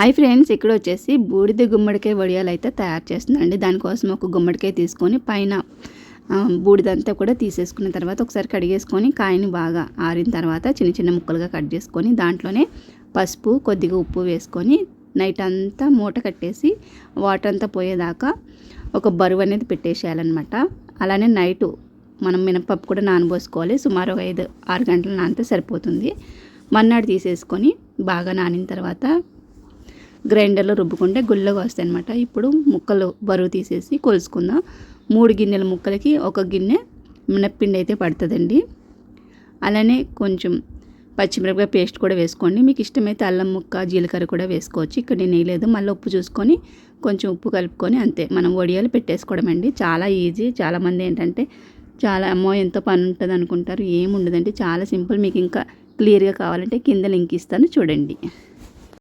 Hi friends ఇక్కడ వచ్చేసి బూడిద గుమ్మడికాయ వడియాలు అయితే తయారు చేస్తుందండి దానికోసం ఒక గుమ్మడికాయ తీసుకొని పైన బూడిదంతా కూడా తీసేసుకున్న తర్వాత ఒకసారి కడిగేసుకొని కాయని బాగా ఆరిన తర్వాత చిన్న చిన్న ముక్కలుగా కట్ చేసుకొని దాంట్లోనే పసుపు కొద్దిగా ఉప్పు వేసుకొని నైట్ అంతా మూట కట్టేసి వాటర్ అంతా పోయేదాకా ఒక బరువు అనేది పెట్టేసేయాలన్నమాట. అలానే నైటు మనం మినపప్పు కూడా నానబోసుకోవాలి. సుమారు ఒక ఐదు ఆరు గంటలు నానితే సరిపోతుంది. మన్నాడు తీసేసుకొని బాగా నానిన తర్వాత గ్రైండర్లో రుబ్బుకుంటే గుళ్ళగా వస్తాయి అనమాట ఇప్పుడు ముక్కలు బరువు తీసేసి కొలుసుకుందాం. మూడు గిన్నెల ముక్కలకి ఒక గిన్నె మినప్పిండి అయితే పడుతుందండి. అలానే కొంచెం పచ్చిమిరపకాయ పేస్ట్ కూడా వేసుకోండి. మీకు ఇష్టమైతే అల్లం ముక్క జీలకర్ర కూడా వేసుకోవచ్చు. ఇక్కడ నేను వేయలేదు. మళ్ళీ ఉప్పు చూసుకొని కొంచెం ఉప్పు కలుపుకొని అంతే. మనం వడియాలు పెట్టేసుకోవడం అండి. చాలా ఈజీ. చాలామంది ఏంటంటే చాలా అమ్మో ఎంతో పని ఉంటుంది అనుకుంటారు. ఏముండదండి చాలా సింపుల్. మీకు ఇంకా క్లియర్గా కావాలంటే కింద లింక్ ఇస్తాను. చూడండి.